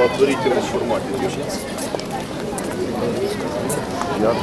благотворительном формате движется. Я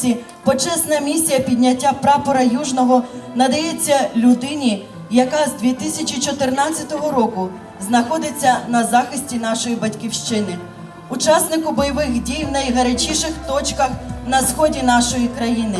році почесна місія підняття прапора Южного надається людині, яка з 2014 року знаходиться на захисті нашої батьківщини, учаснику бойових дій в найгарячіших точках на сході нашої країни.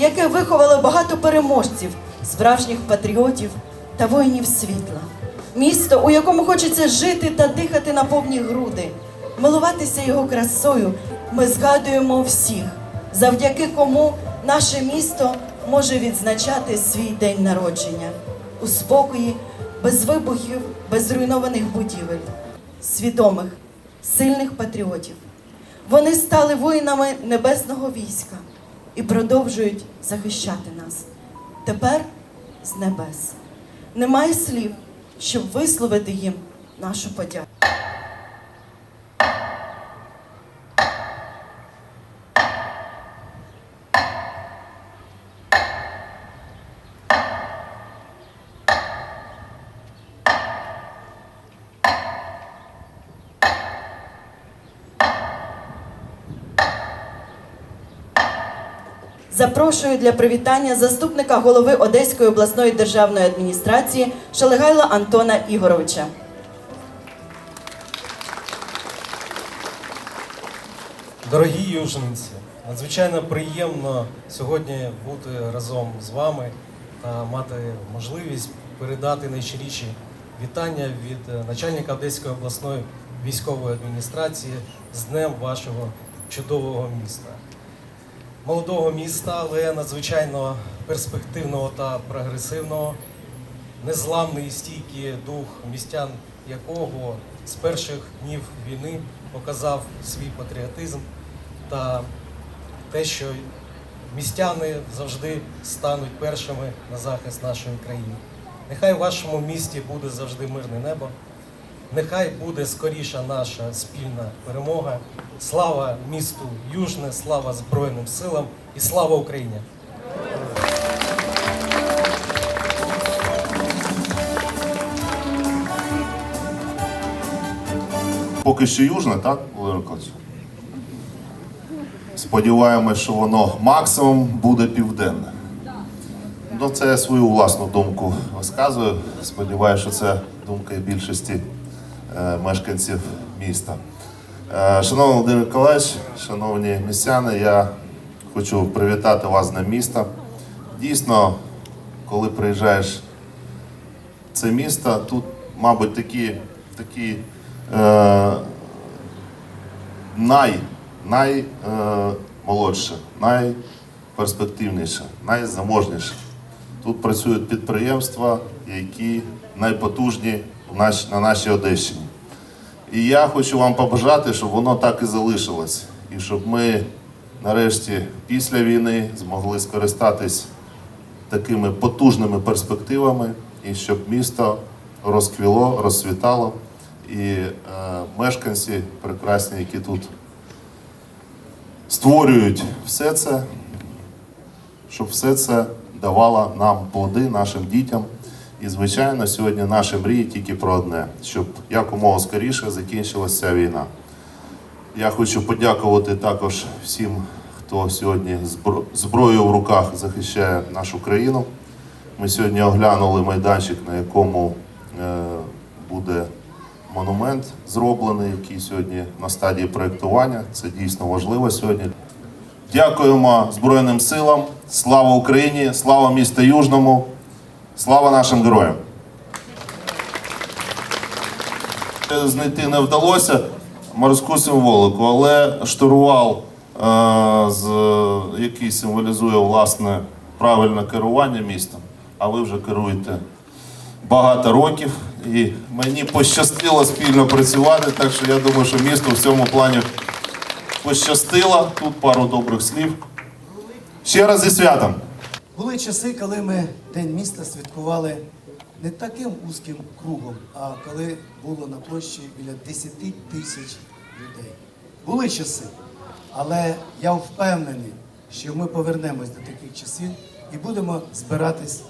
Яке виховало багато переможців, справжніх патріотів та воїнів світла. Місто, у якому хочеться жити та дихати на повні груди. Милуватися його красою ми згадуємо всіх, завдяки кому наше місто може відзначати свій день народження у спокої, без вибухів, без зруйнованих будівель, свідомих, сильних патріотів. Вони стали воїнами небесного війська і продовжують захищати нас. Тепер з небес. Немає слів, щоб висловити їм нашу подяку. Запрошую для привітання заступника голови Одеської обласної державної адміністрації Шалегайла Антона Ігоровича. Дорогі южниці, надзвичайно приємно сьогодні бути разом з вами та мати можливість передати найщиріші вітання від начальника Одеської обласної військової адміністрації з Днем вашого чудового міста. Молодого міста, але надзвичайно перспективного та прогресивного, незламний і стійкий дух містян якого з перших днів війни показав свій патріотизм та те, що містяни завжди стануть першими на захист нашої країни. Нехай в вашому місті буде завжди мирне небо. Нехай буде скоріша наша спільна перемога. Слава місту Южне, слава Збройним силам і слава Україні! Поки що южне, так, Миколаївич? Сподіваємось, що воно максимум буде південне. Ну, це я свою власну думку розказую. Сподіваюся, що це думка і більшості е, мешканців міста. Е, шановний Володимир Миколаївич, шановні містяни, я хочу привітати вас з Днем міста. Дійсно, коли приїжджаєш в це місто, тут, мабуть, такі, такі е, най, най е, найперспективніше, найзаможніше. Тут працюють підприємства, які найпотужні на нашій Одещині. І я хочу вам побажати, щоб воно так і залишилось. І щоб ми нарешті після війни змогли скористатись такими потужними перспективами, і щоб місто розквіло, розцвітало, і е, мешканці прекрасні, які тут створюють все це, щоб все це давало нам плоди, нашим дітям. І, звичайно, сьогодні наші мрії тільки про одне, щоб якомога скоріше закінчилася ця війна. Я хочу подякувати також всім, хто сьогодні збро- зброєю в руках захищає нашу країну. Ми сьогодні оглянули майданчик, на якому е, буде монумент зроблений, який сьогодні на стадії проєктування. Це дійсно важливо сьогодні. Дякуємо Збройним силам. Слава Україні! Слава місту Южному! Слава нашим героям! Знайти не вдалося морську символику, але штурвал, е, який символізує власне правильне керування містом, а ви вже керуєте багато років. І мені пощастило спільно працювати, так що я думаю, що місто в цьому плані пощастило. Тут пару добрих слів. Ще раз зі святом! Були часи, коли ми День міста святкували не таким вузьким кругом, а коли було на площі біля 10 тисяч людей. Були часи, але я впевнений, що ми повернемось до таких часів і будемо збиратись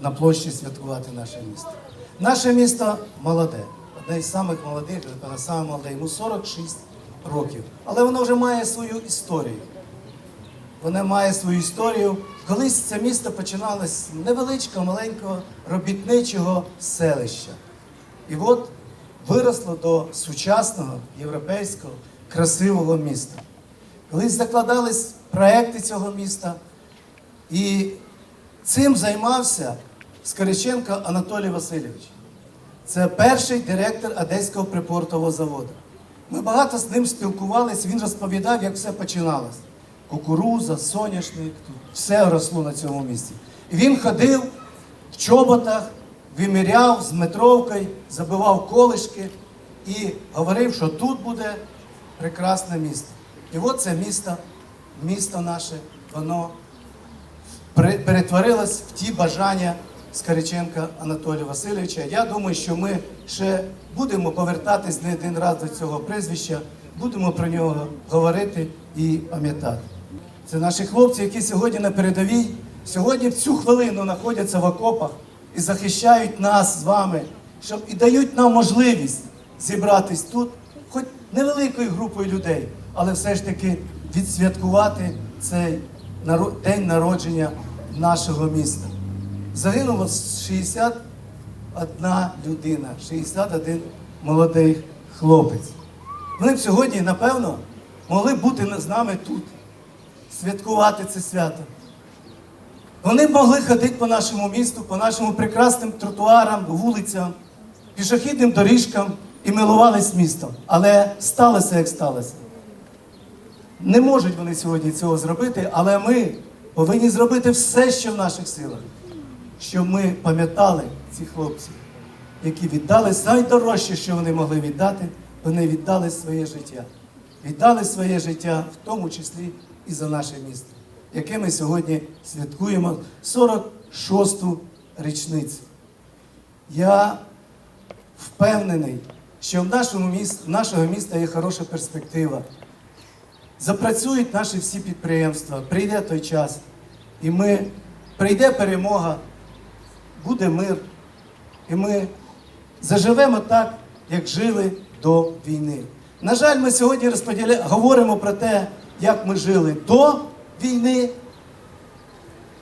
на площі святкувати наше місто. Наше місто молоде, одне із самих молодих, саме молоде, йому 46 років. Але воно вже має свою історію. Вона має свою історію. Колись це місто починалось з невеличкого, маленького робітничого селища. І от виросло до сучасного, європейського, красивого міста. Колись закладались проекти цього міста, і цим займався Скориченко Анатолій Васильович. Це перший директор Одеського припортового заводу. Ми багато з ним спілкувалися, він розповідав, як все починалось. Кукуруза, соняшник, все росло на цьому місці. І він ходив в чоботах, виміряв з метровкою, забивав колишки і говорив, що тут буде прекрасне місто. І от це місто, місто наше, воно перетворилось в ті бажання Скориченка Анатолія Васильовича. Я думаю, що ми ще будемо повертатись не один раз до цього прізвища, будемо про нього говорити і пам'ятати. Це наші хлопці, які сьогодні на передовій, сьогодні в цю хвилину знаходяться в окопах і захищають нас з вами, щоб і дають нам можливість зібратись тут, хоч невеликою групою людей, але все ж таки відсвяткувати цей день народження нашого міста. Загинуло 61 людина, 61 молодий хлопець. Вони б сьогодні, напевно, могли бути з нами тут, святкувати це свято. Вони могли ходити по нашому місту, по нашим прекрасним тротуарам, вулицям, пішохідним доріжкам і милувались містом. Але сталося, як сталося. Не можуть вони сьогодні цього зробити, але ми повинні зробити все, що в наших силах, щоб ми пам'ятали цих хлопців. які віддали найдорожче, що вони могли віддати, вони віддали своє життя. Віддали своє життя, в тому числі і за наше місто, яке ми сьогодні святкуємо 46-ту річницю. Я впевнений, що в нашому міст, в нашого міста є хороша перспектива. Запрацюють наші всі підприємства, прийде той час, і ми прийде перемога, буде мир, і ми заживемо так, як жили до війни. На жаль, ми сьогодні говоримо про те, як ми жили до війни,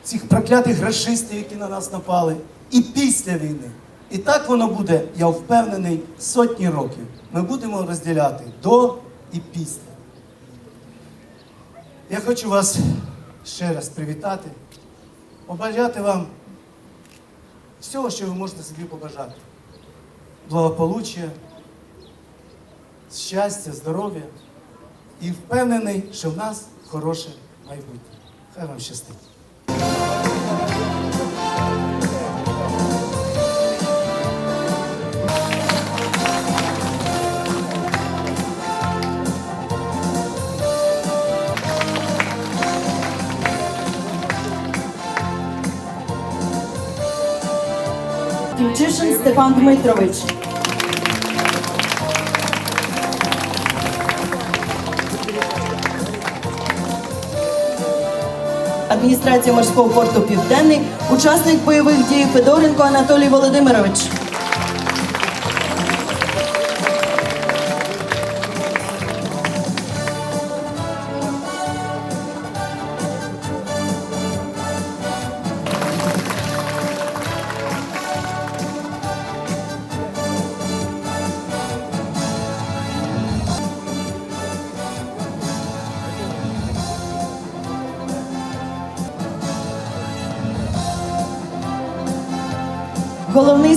цих проклятих расистів, які на нас напали, і після війни. І так воно буде, я впевнений, сотні років. Ми будемо розділяти до і після. Я хочу вас ще раз привітати, побажати вам всього, що ви можете собі побажати. Благополуччя, щастя, здоров'я і впевнений, що в нас хороше майбутнє. Хай вам щастить. Тимчишин Степан Дмитрович. Адміністрація морського порту Південний, учасник бойових дій Федоренко Анатолій Володимирович.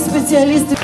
Головний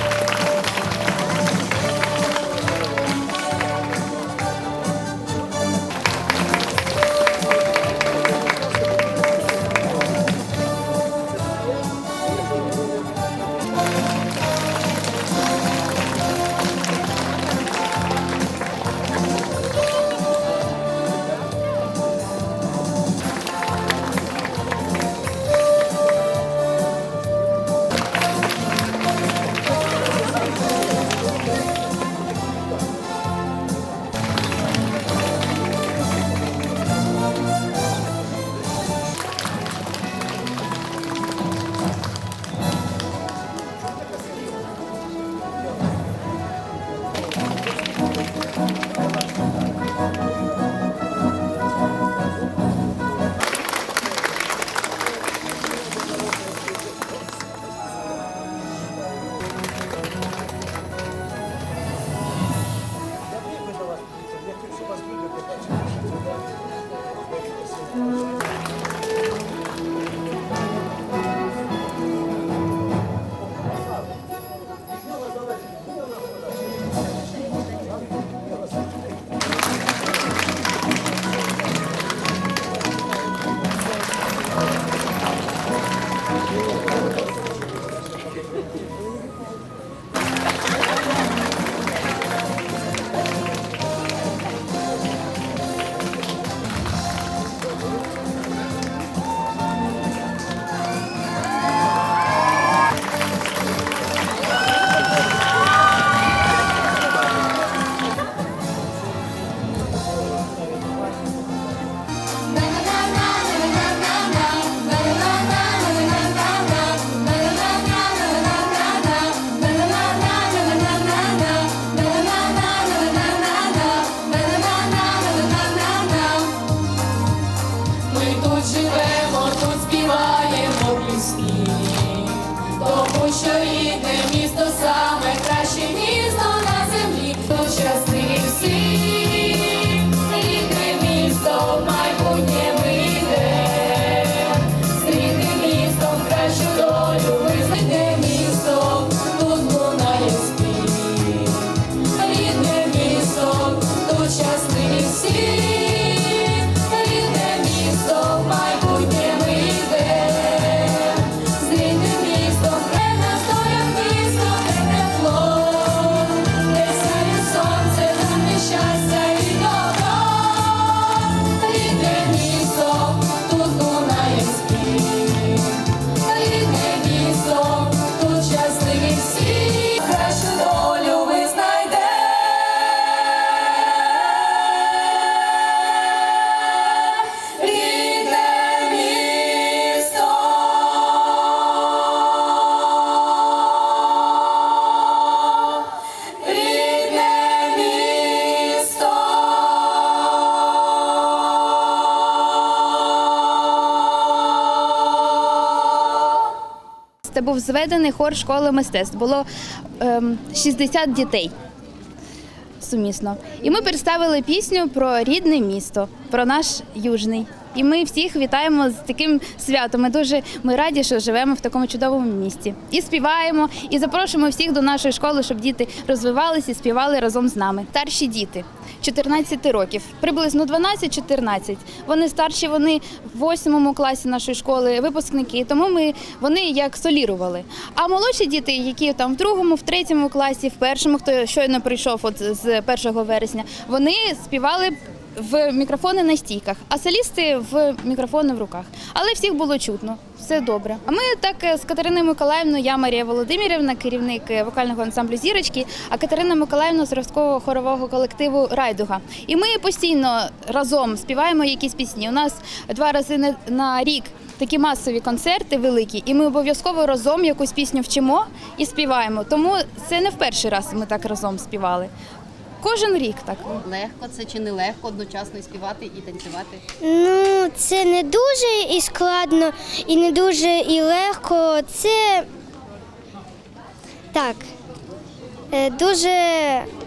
зведений хор школи мистецтв. Було ем, 60 дітей сумісно. І ми представили пісню про рідне місто, про наш южний. І ми всіх вітаємо з таким святом. Ми дуже ми раді, що живемо в такому чудовому місті. І співаємо, і запрошуємо всіх до нашої школи, щоб діти розвивалися і співали разом з нами. Старші діти 14 років, приблизно 12-14. Вони старші, вони в 8 класі нашої школи, випускники. Тому ми вони як солірували. А молодші діти, які там в другому, в третьому класі, в першому, хто щойно прийшов от з 1 вересня, вони співали в мікрофони на стійках, а солісти в мікрофони в руках. Але всіх було чутно, все добре. А ми так е, з Катериною Миколаївною, я Марія Володимирівна, керівник е, вокального ансамблю зірочки, а Катерина Миколаївна з росткового хорового колективу Райдуга. І ми постійно разом співаємо якісь пісні. У нас два рази на- на рік. Такі масові концерти великі, і ми обов'язково разом якусь пісню вчимо і співаємо. Тому це не в перший раз ми так разом співали. Кожен рік так. Легко це чи не легко одночасно і співати і танцювати? Ну, це не дуже і складно, і не дуже і легко. Це так, е, дуже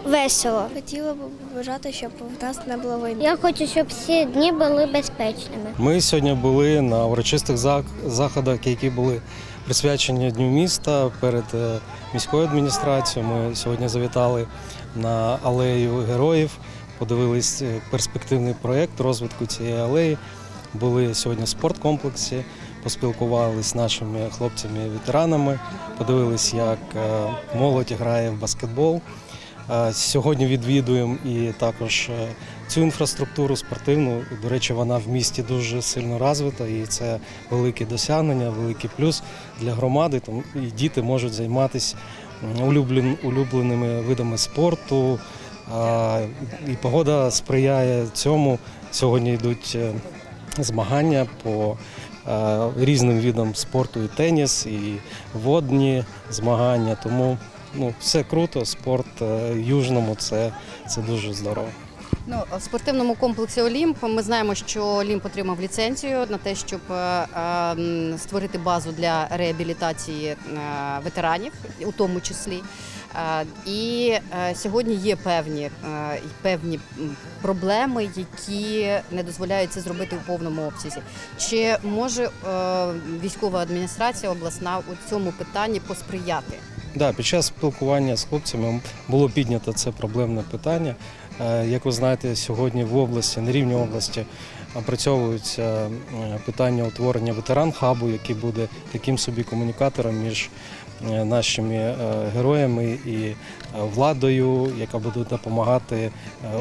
весело. Хотіла б побажати, щоб в нас не було війни. Я хочу, щоб всі дні були безпечними. Ми сьогодні були на урочистих заходах, які були присвячені Дню міста перед е, міською адміністрацією. Ми сьогодні завітали на алею героїв, подивились е, перспективний проєкт розвитку цієї алеї. Були сьогодні в спорткомплексі, поспілкувалися з нашими хлопцями-ветеранами, подивились, як е, молодь грає в баскетбол. Сьогодні відвідуємо і також цю інфраструктуру спортивну. До речі, вона в місті дуже сильно розвита, і це велике досягнення, великий плюс для громади. Тому і діти можуть займатися улюблен- улюбленими видами спорту. І погода сприяє цьому. Сьогодні йдуть е, змагання по е, різним видам спорту, і теніс, і водні змагання. Тому ну, все круто, спорт е, южному це, це дуже здорово. Ну, в спортивному комплексі Олімп ми знаємо, що Олімп отримав ліцензію на те, щоб е, ем, створити базу для реабілітації е, ветеранів, у тому числі. Е, І сьогодні є певні, певні проблеми, які не дозволяють це зробити у повному обсязі. Чи може військова адміністрація обласна у цьому питанні посприяти? Да, під час спілкування з хлопцями було піднято це проблемне питання. Е, Як ви знаєте, сьогодні в області, на рівні області, опрацьовуються е, питання утворення ветеран-хабу, який буде таким собі комунікатором між е, нашими е, героями і е, владою, яка буде допомагати е,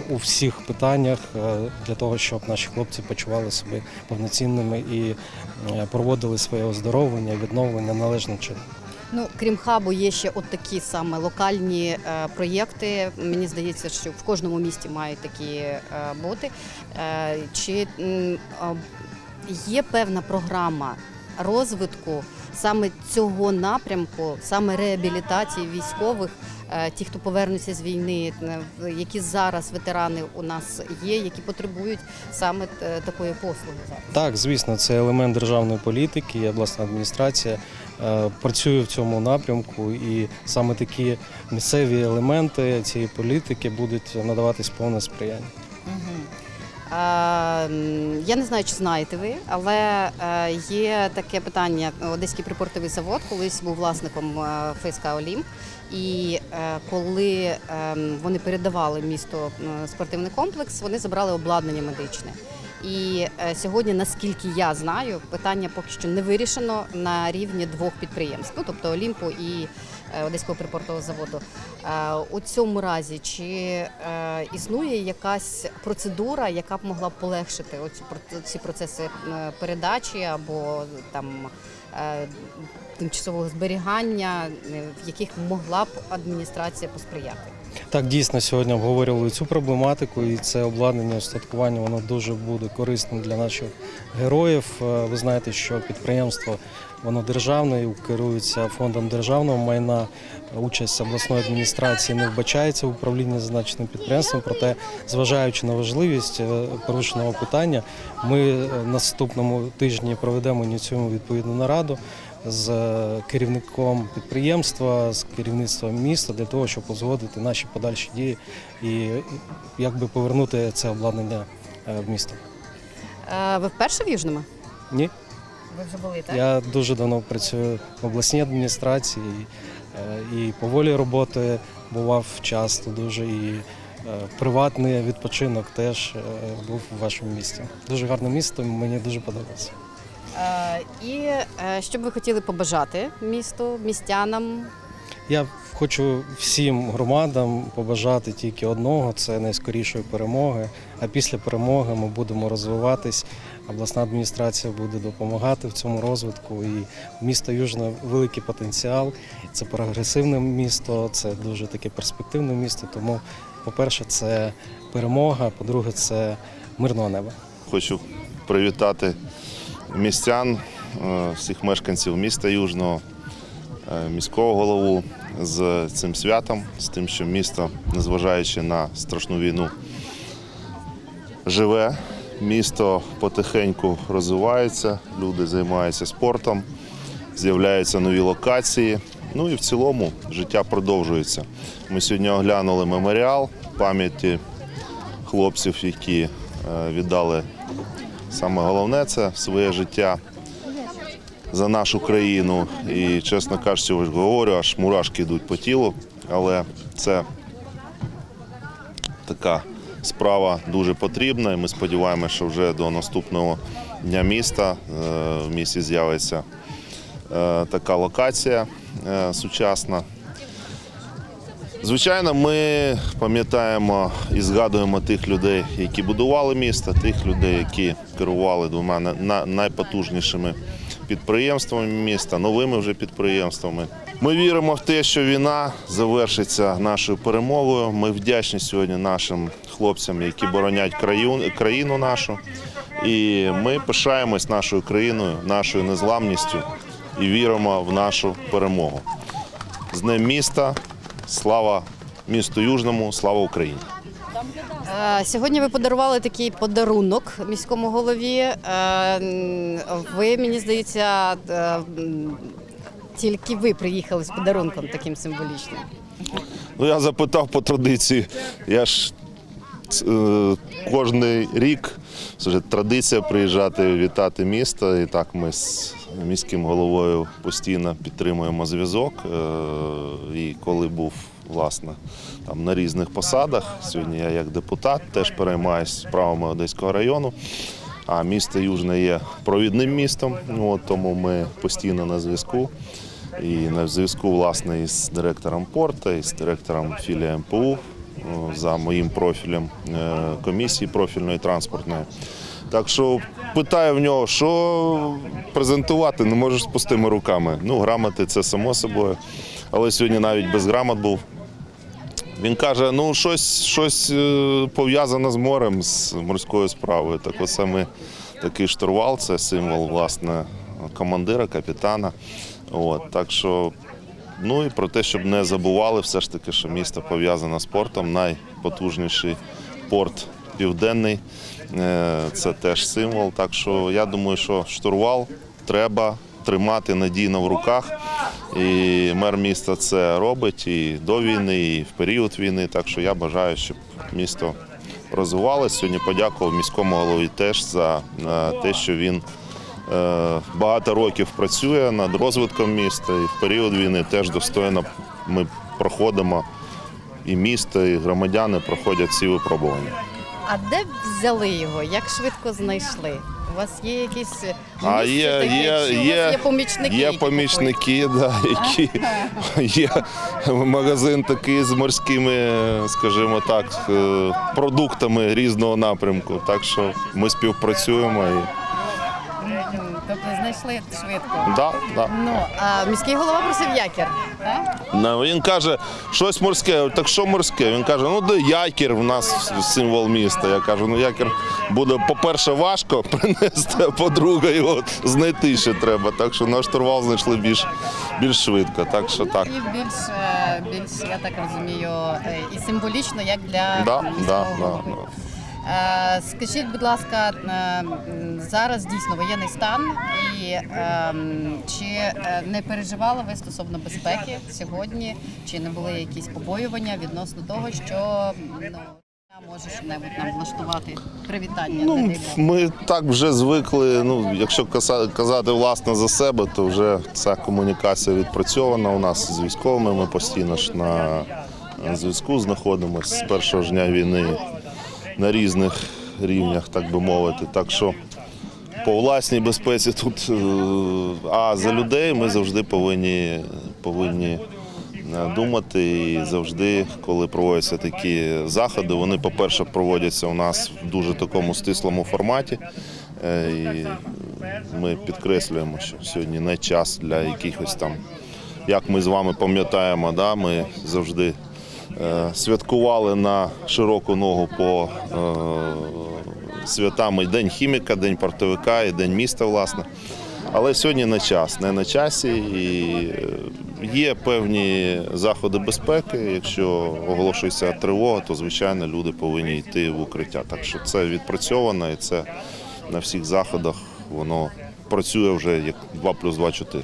у всіх питаннях е, для того, щоб наші хлопці почували себе повноцінними і е, проводили своє оздоровлення, відновлення належним чином. Ну, крім хабу, є ще от такі саме локальні е, проєкти. Мені здається, що в кожному місті мають такі е, бути. Е, чи е, є певна програма розвитку саме цього напрямку, саме реабілітації військових, ті, хто повернуться з війни, е, які зараз ветерани у нас є, які потребують саме е, такої послуги? Так, звісно, це елемент державної політики. і Обласна адміністрація е, працює в цьому напрямку, і саме такі місцеві елементи цієї політики будуть надаватись повне сприяння. Е, Я не знаю, чи знаєте ви, але е, є таке питання. Одеський припортовий завод колись був власником е, ФСК Олімп. І е, коли ем, вони передавали місто спортивний комплекс, вони забрали обладнання медичне. І е, сьогодні, наскільки я знаю, питання поки що не вирішено на рівні двох підприємств, ну тобто Олімпу і е, Одеського припортового заводу. У цьому разі чи існує якась процедура, яка б могла полегшити оці ці процеси передачі або там тимчасового зберігання, е, в яких могла б адміністрація посприяти? Так, дійсно, сьогодні обговорювали цю проблематику, і це обладнання устаткування воно дуже буде корисним для наших героїв. Е, Ви знаєте, що підприємство воно державне і керується фондом державного майна. Участь обласної адміністрації не вбачається в управлінні зазначеним підприємством. Проте, зважаючи на важливість е, порушеного питання, ми наступному тижні проведемо ініціюємо відповідну нараду з керівником підприємства, з керівництвом міста для того, щоб узгодити наші подальші дії і якби повернути це обладнання е, в місто. Е, Ви вперше в Южному? Ні, Ви вже були, так? я дуже давно працюю в обласній адміністрації е, і по волі роботи бував часто дуже і приватний відпочинок теж був у вашому місті. Дуже гарне місто, мені дуже подобається. Е, І е, що б ви хотіли побажати місту, містянам? Я хочу всім громадам побажати тільки одного це найскорішої перемоги. А після перемоги ми будемо розвиватись. Обласна адміністрація буде допомагати в цьому розвитку. І місто Южне великий потенціал. Це прогресивне місто, це дуже таке перспективне місто. Тому, по-перше, це перемога. По-друге, це мирного неба. Хочу привітати містян, е, всіх мешканців міста Южного, е, міського голову з цим святом, з тим, що місто, незважаючи на страшну війну, живе. Місто потихеньку розвивається, люди займаються спортом, з'являються нові локації. Ну і в цілому життя продовжується. Ми сьогодні оглянули меморіал пам'яті хлопців, які е, віддали саме головне це своє життя за нашу країну. І, чесно кажучи, говорю, аж мурашки йдуть по тілу, але це така справа дуже потрібна. І ми сподіваємося, що вже до наступного дня міста е, в місті з'явиться е, така локація е, сучасна. Звичайно, ми пам'ятаємо і згадуємо тих людей, які будували місто, тих людей, які керували двома на- на- найпотужнішими підприємствами міста, новими вже підприємствами. Ми віримо в те, що війна завершиться нашою перемогою. Ми вдячні сьогодні нашим хлопцям, які боронять країну нашу. І ми пишаємось нашою країною, нашою незламністю і віримо в нашу перемогу. З Днем міста. Слава місту Южному, слава Україні! Е, Сьогодні ви подарували такий подарунок міському голові. Е, Ви, мені здається, е, тільки ви приїхали з подарунком таким символічним. Ну я запитав по традиції. Я ж е, кожний рік це вже традиція приїжджати вітати місто. І так ми з міським головою постійно підтримуємо зв'язок. Е, І коли був власне там на різних посадах, сьогодні я як депутат теж переймаюся справами Одеського району. А місто Южне є провідним містом, ну, тому ми постійно на зв'язку. І на зв'язку власне із директором порту, із директором філії МПУ за моїм профілем е, комісії профільної транспортної. Так що питаю в нього, що презентувати, не можеш з пустими руками. Ну, грамоти це само собою. Але сьогодні навіть без грамот був. Він каже: ну щось, щось е, пов'язане з морем, з морською справою. Так оце ми такий штурвал, це символ власне командира, капітана. От, так що, ну і про те, щоб не забували, все ж таки, що місто пов'язане з спортом, найпотужніший порт південний. е, Це теж символ. Так що я думаю, що штурвал треба тримати надійно в руках. І мер міста це робить і до війни, і в період війни. Так що я бажаю, щоб місто розвивалося. Сьогодні подякував міському голові теж за е, те, що він е, багато років працює над розвитком міста. І в період війни теж достойно ми проходимо. І місто, і громадяни проходять ці випробування. А де взяли його? Як швидко знайшли? У вас є якісь А місце є, таке? є, Чи у вас є, є помічники? є які помічники, да, які є магазин такий з морськими, скажімо так, е, продуктами різного напрямку. Так що ми співпрацюємо і знайшли швидко. да, да. Ну, а міський голова просив якір. Так? Ну, Він каже, щось морське. Так що морське? Він каже, ну де якір в нас символ міста. Я кажу, ну якір буде, по-перше, важко принести, а по-друге, його знайти ще треба. Так що наш штурвал знайшли більш, більш швидко. Так що так. І більш, е, більш, я так розумію, е, і символічно, як для Да, міського да, да, голови. да. Е, Скажіть, будь ласка, е, зараз дійсно воєнний стан, і е, чи е, не переживали ви стосовно безпеки сьогодні? Чи не були якісь побоювання відносно того, що ну, може що-небудь нам влаштувати привітання? Ну, ми так вже звикли. Ну, якщо казати власне за себе, то вже ця комунікація відпрацьована у нас з військовими. Ми постійно ж на зв'язку знаходимося з першого ж дня війни на різних рівнях, так би мовити. Так що по власній безпеці тут, е, а за людей ми завжди повинні, повинні е, думати. І завжди, коли проводяться такі заходи, вони, по-перше, проводяться у нас в дуже такому стислому форматі. Е, І ми підкреслюємо, що сьогодні не час для якихось там, як ми з вами пам'ятаємо, да, ми завжди святкували на широку ногу по е, святам і День хіміка, День портовика і День міста, власне. Але сьогодні не час, не на часі. І е, є певні заходи безпеки. Якщо оголошується тривога, то звичайно люди повинні йти в укриття. Так що це відпрацьовано і це на всіх заходах воно працює вже як 2 плюс 2 – 4.